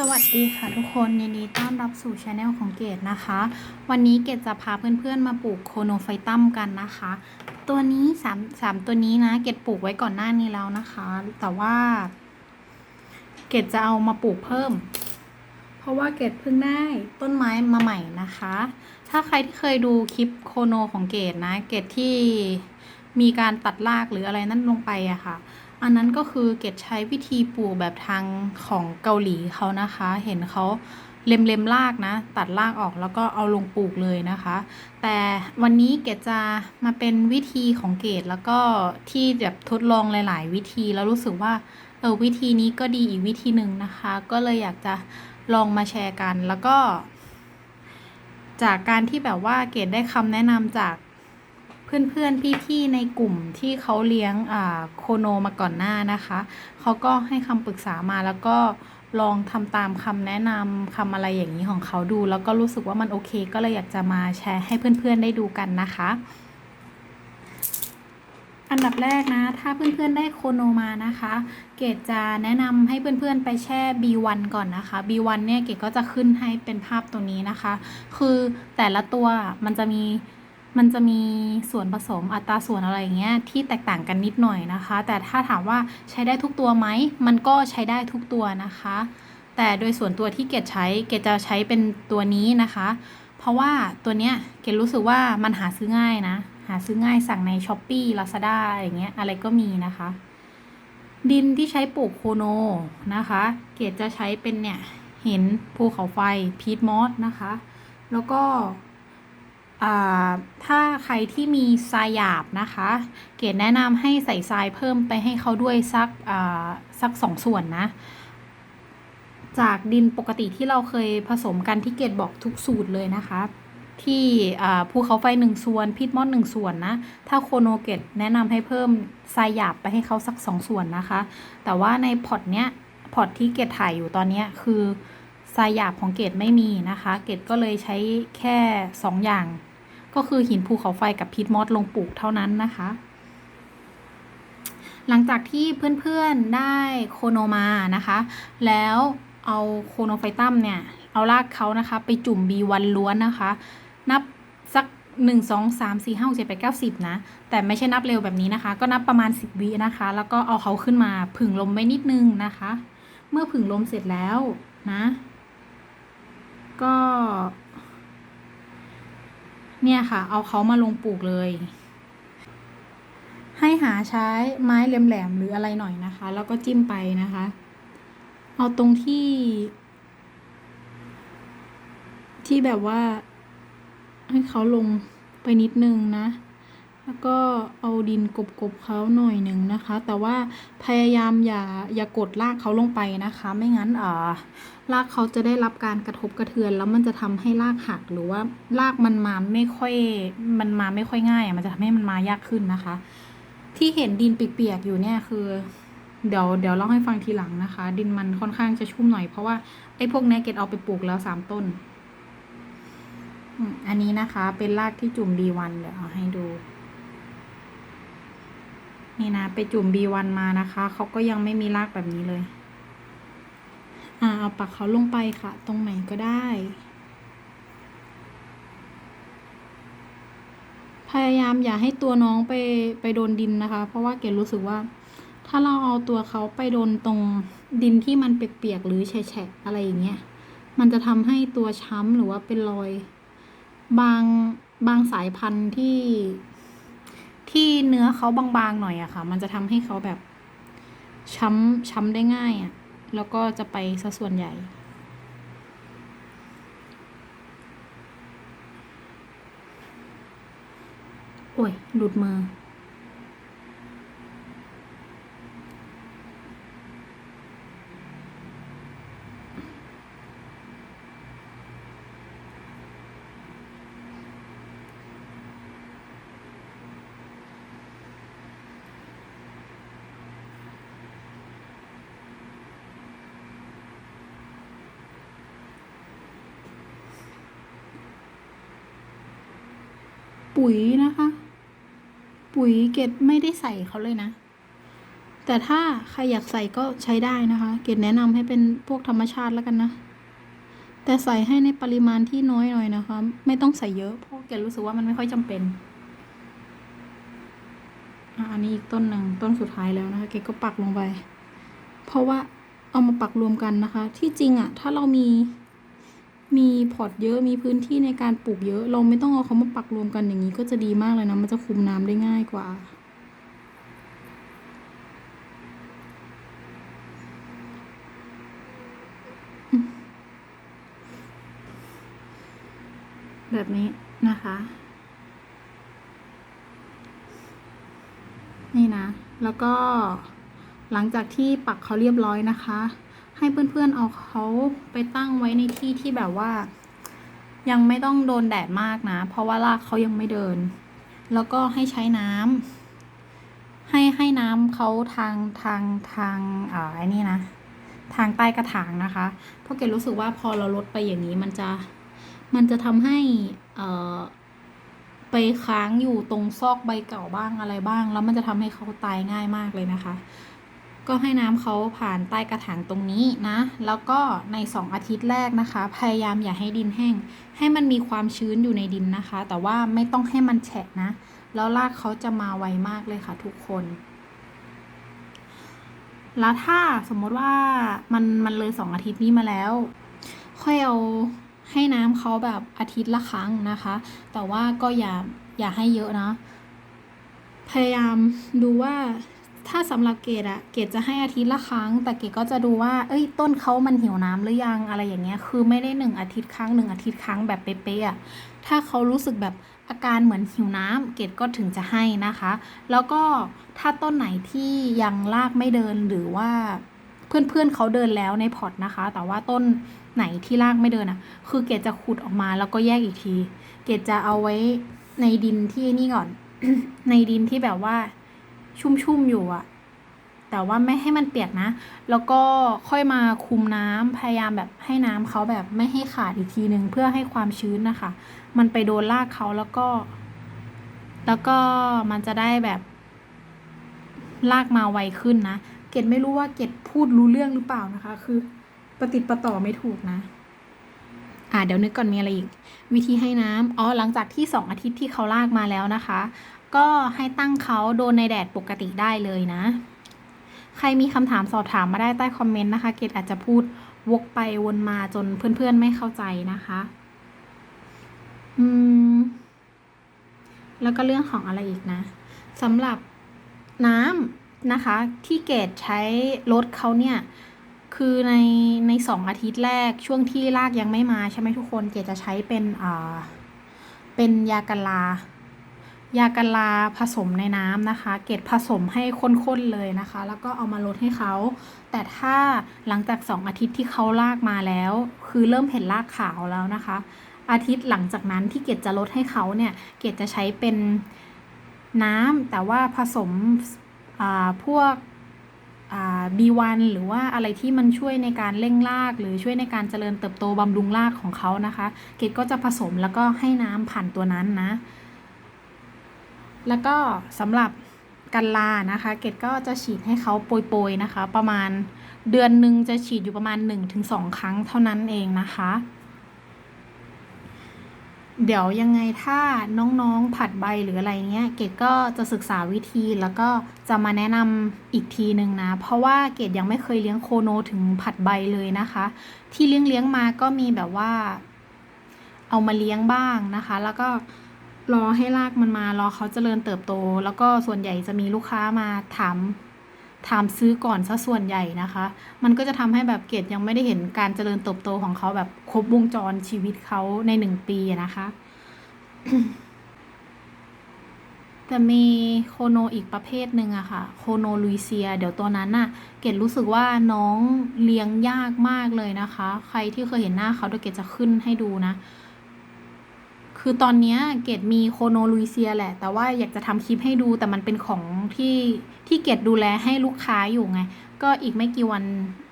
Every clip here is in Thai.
สวัสดีค่ะทุกคนยินดีต้อนรับสู่ช anel ของเกดนะคะ วันนี้เกดจะพาเพื่อนๆมาปลูกโคโนไฟตัมกันนะคะ ตัวนี้สามสามตัวนี้นะ เกดปลูกไว้ก่อนหน้านี้แล้วนะคะ แต่ว่า เกดจะเอามาปลูกเพิ่ม เพราะว่าเกดเพิ่งได้ต้นไม้มาใหม่นะคะ ถ้าใครที่เคยดูคลิปโคโนของเกดนะ เกดที่มีการตัดรากหรืออะไรนั่นลงไปอะค่ะ อันนั้นก็คือเกดใช้วิธีปลูกแบบทางของเกาหลีเขานะคะ เห็นเขาเล็มเล็มรากนะ ตัดรากออกแล้วก็เอาลงปลูกเลยนะคะ แต่วันนี้เกดจะมาเป็นวิธีของเกดแล้วก็ที่แบบทดลองหลาย ๆ วิธีแล้วรู้สึกว่าเออวิธีนี้ก็ดีอีกวิธีหนึ่งนะคะ ก็เลยอยากจะลองมาแชร์กันแล้วก็ จากการที่แบบว่าเกดได้คำแนะนำจาก เพื่อนๆพี่ๆในกลุ่มที่เขาเลี้ยงอ่าโคโนมาก่อนหน้านะคะเขาก็ให้คำปรึกษามาแล้วก็ลองทำตามคำแนะนำคำอะไรอย่างนี้ของเขาดู แล้วก็รู้สึกว่ามันโอเค ก็เลยอยากจะมาแชร์ให้เพื่อนๆได้ดูกันนะคะ อันดับแรกนะ ถ้าเพื่อนๆได้โคโนมานะคะ เกดจะแนะนำให้เพื่อนๆไปแช่ B1 ก่อนนะคะ B1 เนี่ยเกดก็จะขึ้นให้เป็นภาพตัวนี้นะคะ คือแต่ละตัวมันจะมี มันจะมีส่วนผสมอัตราส่วนอะไรอย่างเงี้ยที่แตกต่างกันนิดหน่อยนะคะ แต่ถ้าถามว่าใช้ได้ทุกตัวไหม มันก็ใช้ได้ทุกตัวนะคะ แต่โดยส่วนตัวที่เกดใช้เกดจะใช้เป็นตัวนี้นะคะ เพราะว่าตัวเนี้ยเกดรู้สึกว่ามันหาซื้อง่ายนะ หาซื้อง่ายสั่งใน s h อ p e e Lazada อะไรเงี้ยอะไรก็มีนะคะ ดินที่ใช้ปลูกโคโนนะคะ เกดจะใช้เป็นเนี่ยเห็นภูเขาไฟพีทมอสนะคะ แล้วก็ ถ้าใครที่มีทรายหยาบนะคะ เกดแนะนำให้ใส่ทรายเพิ่มไปให้เขาด้วยสักสักสองส่วนนะ จากดินปกติที่เราเคยผสมกันที่เกดบอกทุกสูตรเลยนะคะ ที่ภูเขาไฟหนึ่งส่วนพิทมอสหนึ่งส่วนนะ ถ้าโคโนเกตแนะนำให้เพิ่มทรายหยาบไปให้เขาสักสองส่วนนะคะ แต่ว่าในพอตเนี้ยพอตที่เกดถ่ายอยู่ตอนนี้คือทรายหยาบของเกดไม่มีนะคะ เกดก็เลยใช้แค่สองอย่าง ก็คือหินภูเขาไฟกับพีทมอสลงปลูกเท่านั้นนะคะ หลังจากที่เพื่อนๆได้โคโนมานะคะ แล้วเอาโคโนไฟตัมเนี่ย เอารากเขานะคะ ไปจุ่ม B1 ล้วนนะคะ นับสัก1 2 3 4 5 6 7 8 9 10นะ แต่ไม่ใช่นับเร็วแบบนี้นะคะ ก็นับประมาณ10วินะคะ แล้วก็เอาเขาขึ้นมาผึ่งลมไว้นิดนึงนะคะ เมื่อผึ่งลมเสร็จแล้วนะ ก็ เนี่ยค่ะ เอาเขามาลงปลูกเลย ให้หาใช้ไม้แหลมๆหรืออะไรหน่อยนะคะ แล้วก็จิ้มไปนะคะ เอาตรงที่ ที่แบบว่า ให้เขาลงไปนิดนึงนะแล้วก็เอาดินกบๆเขาหน่อยหนึ่งนะคะ แต่ว่าพยายามอย่าอย่ากดลากเขาลงไปนะคะ ไม่งั้นอ่า รากเขาจะได้รับการกระทบกระเทือน แล้วมันจะทำให้รากหักหรือว่ารากมันมาไม่ค่อยมันมาไม่ค่อยง่ายอะมันจะทำให้มันมายากขึ้นนะคะ ที่เห็นดินเปียกๆอยู่เนี่ยคือ เดี๋ยวเดี๋ยวเล่าให้ฟังทีหลังนะคะ ดินมันค่อนข้างจะชุ่มหน่อยเพราะว่าไอ้พวกเนี้เกดเอาไปปลูกแล้วสามต้นอันนี้นะคะเป็นรากที่จุ่ม B1 เดี๋ยวเอาให้ดู นี่นะ ไปจุ่ม B1 มานะคะเขาก็ยังไม่มีรากแบบนี้เลย อ่าเอาปักเขาลงไปค่ะ ตรงไหนก็ได้ พยายามอย่าให้ตัวน้องไปไปโดนดินนะคะ เพราะว่าเกดรู้สึกว่า ถ้าเราเอาตัวเขาไปโดนตรงดินที่มันเปียกๆหรือแฉะๆอะไรอย่างเงี้ย มันจะทำให้ตัวช้ำหรือว่าเป็นรอย บางบางสายพันธุ์ที่ที่เนื้อเขาบางๆหน่อยอะค่ะ มันจะทำให้เขาแบบช้ำช้ำได้ง่ายอะ แล้วก็จะไปซะส่วนใหญ่ โอ้ยหลุดมือ ปุ๋ยนะคะ ปุ๋ยเกดไม่ได้ใส่เขาเลยนะ แต่ถ้าใครอยากใส่ก็ใช้ได้นะคะ เกดแนะนำให้เป็นพวกธรรมชาติแล้วกันนะ แต่ใส่ให้ในปริมาณที่น้อยหน่อยนะคะ ไม่ต้องใส่เยอะเพราะเกดรู้สึกว่ามันไม่ค่อยจำเป็นอันนี้อีกต้นหนึ่งต้นสุดท้ายแล้วนะคะ เกดก็ปักลงไป เพราะว่าเอามาปักรวมกันนะคะ ที่จริงอะถ้าเรามี มีพอร์ตเยอะมีพื้นที่ในการปลูกเยอะ เราไม่ต้องเอาเขามาปักรวมกันอย่างนี้ก็จะดีมากเลยนะ มันจะคุมน้ำได้ง่ายกว่าแบบนี้นะคะ นี่นะ แล้วก็หลังจากที่ปักเขาเรียบร้อยนะคะ ให้เพื่อนๆเอาเขาไปตั้งไว้ในที่ที่แบบว่า ยังไม่ต้องโดนแดดมากนะ เพราะว่ารากเขายังไม่เดิน แล้วก็ให้ใช้น้ำให้ให้น้ำเขาทางทางทางอ่าไอ้นี่นะ ทางใต้กระถางนะคะ เพราะเกดรู้สึกว่าพอเราลดไปอย่างนี้มันจะมันจะทำให้เอ่อไปค้างอยู่ตรงซอกใบเก่าบ้างอะไรบ้าง แล้วมันจะทำให้เขาตายง่ายมากเลยนะคะ ก็ให้น้ำเขาผ่านใต้กระถางตรงนี้นะ แล้วก็ในสองอาทิตย์แรกนะคะ พยายามอย่าให้ดินแห้ง ให้มันมีความชื้นอยู่ในดินนะคะ แต่ว่าไม่ต้องให้มันแฉะนะ แล้วรากเขาจะมาไวมากเลยค่ะทุกคน แล้วถ้าสมมติว่ามันมันเลยสองอาทิตย์นี้มาแล้ว ค่อยเอาให้น้ำเขาแบบอาทิตย์ละครั้งนะคะ แต่ว่าก็อย่าอย่าให้เยอะนะ พยายามดูว่า ถ้าสำหรับเกดอะเกดจะให้อาทิตย์ละครั้ง แต่เกดก็จะดูว่า เอ้ย ต้นเขามันหิวน้ำหรือยังอะไรอย่างเงี้ย คือไม่ได้หนึ่งอาทิตย์ครั้งหนึ่งอาทิตย์ครั้งแบบเป๊ะๆอะถ้าเขารู้สึกแบบอาการเหมือนหิวน้ำเกดก็ถึงจะให้นะคะ แล้วก็ถ้าต้นไหนที่ยังลากไม่เดินหรือว่าเพื่อนๆเขาเดินแล้วในพอร์ตนะคะ แต่ว่าต้นไหนที่ลากไม่เดินอะคือเกดจะขุดออกมาแล้วก็แยกอีกที เกดจะเอาไว้ในดินที่นี่ก่อน ในดินที่แบบว่า ชุ่มๆอยู่อะแต่ว่าไม่ให้มันเปียกนะ แล้วก็ค่อยมาคุมน้ำพยายามแบบให้น้ำเขาแบบไม่ให้ขาดอีกทีหนึ่งเพื่อให้ความชื้นนะคะ มันไปโดนรากเขาแล้วก็ แล้วก็มันจะได้แบบลากมาไวขึ้นนะ เกดไม่รู้ว่าเกดพูดรู้เรื่องหรือเปล่านะคะ คือปฏิดประต่อไม่ถูกนะ อ่าเดี๋ยวนึกก่อนมีอะไรอีก วิธีให้น้ำอ๋อหลังจากที่สองอาทิตย์ที่เขาลากมาแล้วนะคะ ก็ให้ตั้งเขาโดนในแดดปกติได้เลยนะ ใครมีคำถามสอบถามมาได้ใต้คอมเมนต์นะคะ เกดอาจจะพูดวกไปวนมาจนเพื่อนๆไม่เข้าใจนะคะ อืม แล้วก็เรื่องของอะไรอีกนะสำหรับน้ำนะคะ ที่เกดใช้รถเขาเนี่ย คือในในสองอาทิตย์แรกช่วงที่รากยังไม่มาใช่ไหมทุกคน เกดจะใช้เป็นอ่าเป็นยากันลา ยากันลาผสมในน้ำนะคะ เกดผสมให้ข้นๆเลยนะคะ แล้วก็เอามาลดให้เขา แต่ถ้าหลังจากสองอาทิตย์ที่เขาลากมาแล้ว คือเริ่มเห็นรากขาวแล้วนะคะ อาทิตย์หลังจากนั้นที่เกดจะลดให้เขาเนี่ย เกดจะใช้เป็นน้ำแต่ว่าผสมพวกอ่า B1 หรือว่าอะไรที่มันช่วยในการเร่งราก หรือช่วยในการเจริญเติบโตบำรุงรากของเขานะคะ เกดก็จะผสมแล้วก็ให้น้ำผ่านตัวนั้นนะ แล้วก็สำหรับกันลานะคะ เกดก็จะฉีดให้เขาโปรยๆนะคะ ประมาณเดือนหนึ่งจะฉีดอยู่ประมาณ 1-2 ครั้งเท่านั้นเองนะคะ เดี๋ยวยังไงถ้าน้องๆผัดใบหรืออะไรเงี้ย เกดก็จะศึกษาวิธีแล้วก็จะมาแนะนำอีกทีหนึ่งนะ เพราะว่าเกดยังไม่เคยเลี้ยงโคโนถึงผัดใบเลยนะคะ ที่เลี้ยงเลี้ยงมาก็มีแบบว่า เอามาเลี้ยงบ้างนะคะ แล้วก็ รอให้รากมันมารอเขาเจริญเติบโต แล้วก็ส่วนใหญ่จะมีลูกค้ามาถามถามซื้อก่อนซะส่วนใหญ่นะคะ มันก็จะทำให้แบบเกดยังไม่ได้เห็นการเจริญเติบโตของเขาแบบครบวงจรชีวิตเขาในหนึ่งปีนะคะ แต่มีโคโนอีกประเภทหนึ่งอะค่ะ โคโนลุยเซีย เดี๋ยวตัวนั้นน่ะ เกดรู้สึกว่าน้องเลี้ยงยากมากเลยนะคะ ใครที่เคยเห็นหน้าเขาเดี๋ยวเกดจะขึ้นให้ดูนะ คือตอนนี้เกดมีโคโนลุยเซียแหละ แต่ว่าอยากจะทำคลิปให้ดูแต่มันเป็นของที่ที่เกดดูแลให้ลูกค้าอยู่ไง ก็อีกไม่กี่วัน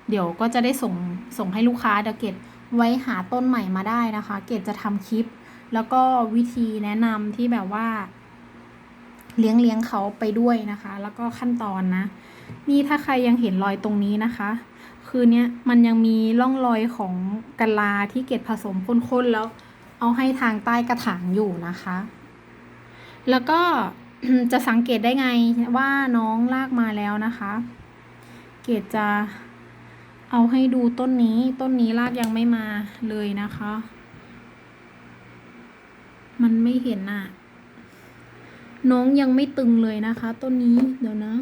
เดี๋ยวก็จะได้ส่งส่งให้ลูกค้าเดี๋ยวเกดไว้หาต้นใหม่มาได้นะคะ เกดจะทำคลิป แล้วก็วิธีแนะนำที่แบบว่า เลี้ยงเลี้ยงเขาไปด้วยนะคะ แล้วก็ขั้นตอนนะ นี่ถ้าใครยังเห็นรอยตรงนี้นะคะ คือเนี้ยมันยังมีร่องรอยของกะลาที่เกดผสมข้นๆแล้ว เอาให้ทางใต้กระถางอยู่นะคะ แล้วก็จะสังเกตได้ไงว่าน้องลากมาแล้วนะคะ เกดจะเอาให้ดูต้นนี้ต้นนี้ลากยังไม่มาเลยนะคะ มันไม่เห็นน่ะน้องยังไม่ตึงเลยนะคะ ต้นนี้เดี๋ยวนะ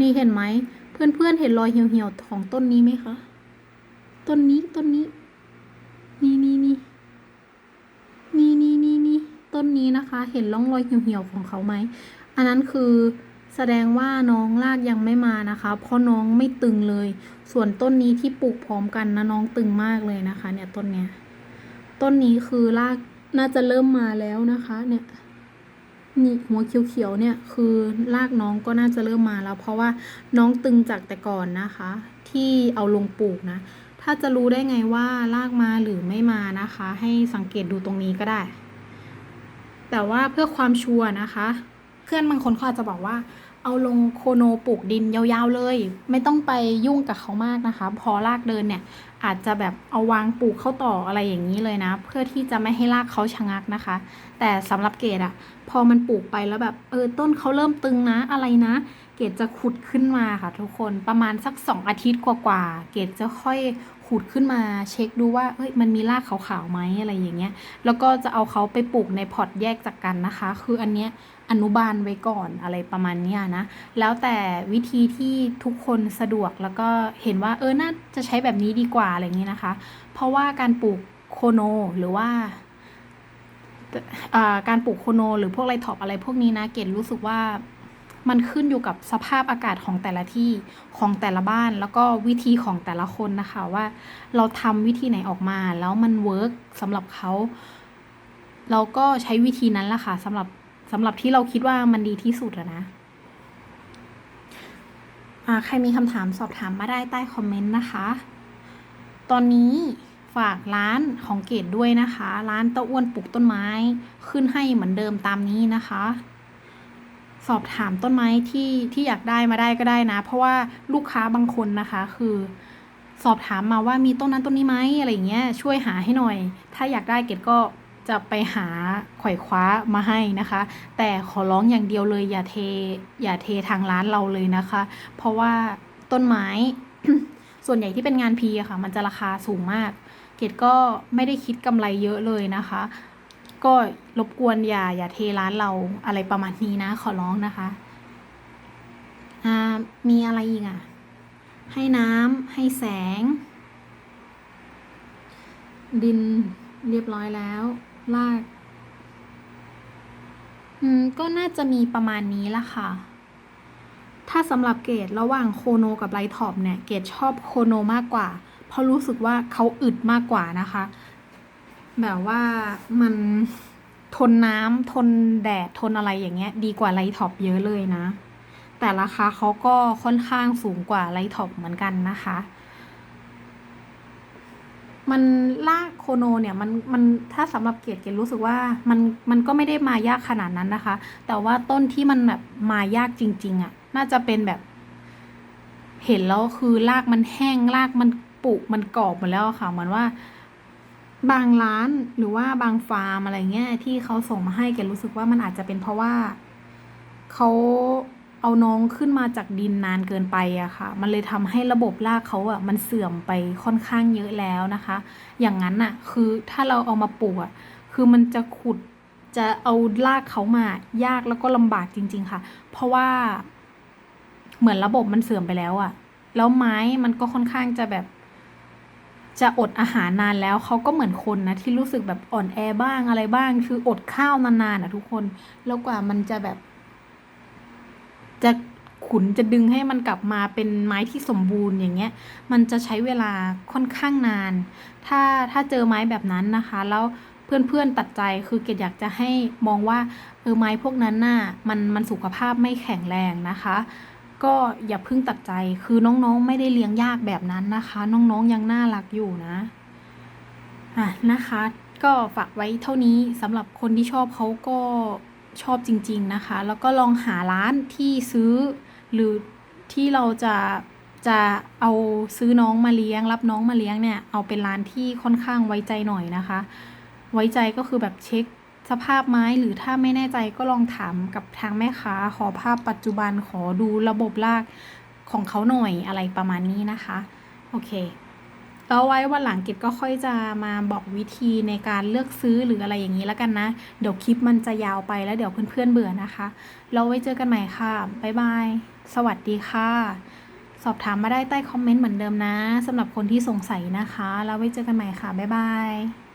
นี่เห็นไหมเพื่อนๆเห็นรอยเหี่ยวๆของต้นนี้ไหมคะ ต้นนี้ต้นนี้ นี่นี่นี่นี่นี่นี่นี่ ต้นนี้นะคะ เห็นร่องรอยเหี่ยวๆของเขาไหม อันนั้นคือแสดงว่าน้องรากยังไม่มานะคะ เพราะน้องไม่ตึงเลย ส่วนต้นนี้ที่ปลูกพร้อมกันนะน้องตึงมากเลยนะคะ เนี่ยต้นเนี้ย ต้นนี้คือรากน่าจะเริ่มมาแล้วนะคะ เนี่ยนี่หัวเขียวๆเนี่ยคือรากน้องก็น่าจะเริ่มมาแล้ว เพราะว่าน้องตึงจากแต่ก่อนนะคะ ที่เอาลงปลูกนะ ถ้าจะรู้ได้ไงว่ารากมาหรือไม่มานะคะ ให้สังเกตดูตรงนี้ก็ได้ แต่ว่าเพื่อความชัวร์นะคะ เพื่อนบางคนเขาอาจจะบอกว่า เอาลงโคโนปลูกดินยาวๆเลย ไม่ต้องไปยุ่งกับเขามากนะคะ พอรากเดินเนี่ยอาจจะแบบเอาวางปลูกเข้าต่ออะไรอย่างนี้เลยนะ เพื่อที่จะไม่ให้รากเขาชะงักนะคะ แต่สำหรับเกดอะพอมันปลูกไปแล้วแบบเออต้นเขาเริ่มตึงนะอะไรนะ เกดจะขุดขึ้นมาค่ะทุกคนประมาณสักสองอาทิตย์กว่าๆเกดจะค่อย ขุดขึ้นมาเช็คดูว่าเอ้ยมันมีรากขาวๆไหมอะไรอย่างเงี้ย แล้วก็จะเอาเขาไปปลูกในพอร์ตแยกจากกันนะคะ คืออันเนี้ยอนุบาลไว้ก่อนอะไรประมาณเนี้ยนะ แล้วแต่วิธีที่ทุกคนสะดวกแล้วก็เห็นว่าเออน่าจะใช้แบบนี้ดีกว่าอะไรอย่างนี้นะคะ เพราะว่าการปลูกโคโนหรือว่าอ่าการปลูกโคโนหรือพวกไรท็อปอะไรพวกนี้นะ เกดรู้สึกว่า มันขึ้นอยู่กับสภาพอากาศของแต่ละที่ของแต่ละบ้านแล้วก็วิธีของแต่ละคนนะคะว่าเราทำวิธีไหนออกมา แล้วมันเวิร์กสำหรับเขาเราก็ใช้วิธีนั้นละค่ะสำหรับสำหรับที่เราคิดว่ามันดีที่สุดอะนะใครมีคำถามสอบถามมาได้ใต้คอมเมนต์นะคะ ตอนนี้ฝากร้านของเกดด้วยนะคะ ร้านเต้าอ้วนปลูกต้นไม้ ขึ้นให้เหมือนเดิมตามนี้นะคะ สอบถามต้นไม้ที่ที่อยากได้มาได้ก็ได้นะ เพราะว่าลูกค้าบางคนนะคะ คือ สอบถามมาว่ามีต้นนั้นต้นนี้ไหมอะไรอย่างเงี้ยช่วยหาให้หน่อย ถ้าอยากได้เกดก็จะไปหาไขว่คว้ามาให้นะคะ แต่ขอร้องอย่างเดียวเลยอย่าเท อย่าเททางร้านเราเลยนะคะ เพราะว่าต้นไม้ ส่วนใหญ่ที่เป็นงานพีอะค่ะ มันจะราคาสูงมาก เกดก็ไม่ได้คิดกำไรเยอะเลยนะคะ ก็รบกวนอย่าอย่าเทร้านเราอะไรประมาณนี้นะ ขอร้องนะคะอ่ามีอะไรอีกอะ ให้น้ำให้แสง ดินเรียบร้อยแล้วลากอืมก็น่าจะมีประมาณนี้ละค่ะ ถ้าสำหรับเกรดระหว่างโคโนกับไลท์ท็อปเนี่ย เกรดชอบโคโนมากกว่า เพราะรู้สึกว่าเขาอึดมากกว่านะคะ แบบว่ามันทนน้ำทนแดดทนอะไรอย่างเงี้ย ดีกว่าไลท็อปเยอะเลยนะ แต่ราคาเขาก็ค่อนข้างสูงกว่าไลท็อปเหมือนกันนะคะ มันลากโคโนเนี่ยมันมันถ้าสำหรับเกรดเกรดรู้สึกว่ามันมันก็ไม่ได้มายากขนาดนั้นนะคะ แต่ว่าต้นที่มันแบบมายากจริง ๆอะ่ะ น่าจะเป็นแบบ เห็นแล้วคือรากมันแห้งรากมันปุมันกรอบหมดแล้วค่ะเหมือนว่า บางร้านหรือว่าบางฟาร์มอะไรเงี้ยที่เขาส่งมาให้เกรู้สึกว่ามันอาจจะเป็นเพราะว่าเขาเอาน้องขึ้นมาจากดินนานเกินไปอะค่ะ มันเลยทำให้ระบบรากเขาอะมันเสื่อมไปค่อนข้างเยอะแล้วนะคะ อย่างนั้นอะคือถ้าเราเอามาปลูกอะคือมันจะขุดจะเอารากเขามายากแล้วก็ลำบากจริง ๆ ค่ะ เพราะว่าเหมือนระบบมันเสื่อมไปแล้วอะแล้วไม้มันก็ค่อนข้างจะแบบ จะอดอาหารนานแล้วเขาก็เหมือนคนนะที่รู้สึกแบบอ่อนแอบ้างอะไรบ้าง คืออดข้าวนานๆอะทุกคน แล้วกว่ามันจะแบบ จะขุนจะดึงให้มันกลับมาเป็นไม้ที่สมบูรณ์อย่างเงี้ย มันจะใช้เวลาค่อนข้างนาน ถ้าถ้าเจอไม้แบบนั้นนะคะ แล้วเพื่อนๆตัดใจคือเกดอยากจะให้มองว่าเออไม้พวกนั้นน่ะมันมันสุขภาพไม่แข็งแรงนะคะ ก็อย่าเพิ่งตัดใจ คือน้องๆ ไม่ได้เลี้ยงยากแบบนั้นนะคะ น้องๆ ยังน่ารักอยู่นะ อะนะคะ ก็ฝากไว้เท่านี้สำหรับคนที่ชอบเขาก็ชอบจริง ๆนะคะ แล้วก็ลองหาร้านที่ซื้อ หรือที่เราจะจะเอาซื้อน้องมาเลี้ยง รับน้องมาเลี้ยงเนี่ย เอาเป็นร้านที่ค่อนข้างไว้ใจหน่อยนะคะ ไว้ใจก็คือแบบเช็ค สภาพไม้หรือถ้าไม่แน่ใจก็ลองถามกับทางแม่ค้า ขอภาพปัจจุบันขอดูระบบรากของเขาหน่อยอะไรประมาณนี้นะคะ โอเคแล้วไว้วันหลังกิจก็ค่อยจะมาบอกวิธีในการเลือกซื้อหรืออะไรอย่างนี้แล้วกันนะ เดี๋ยวคลิปมันจะยาวไปแล้วเดี๋ยวเพื่อนๆเบื่อนะคะ เราไว้เจอกันใหม่ค่ะ บ๊ายบาย สวัสดีค่ะ สอบถามมาได้ใต้คอมเมนต์เหมือนเดิมนะสำหรับคนที่สงสัยนะคะแล้วไว้เจอกันใหม่ค่ะ บ๊ายบาย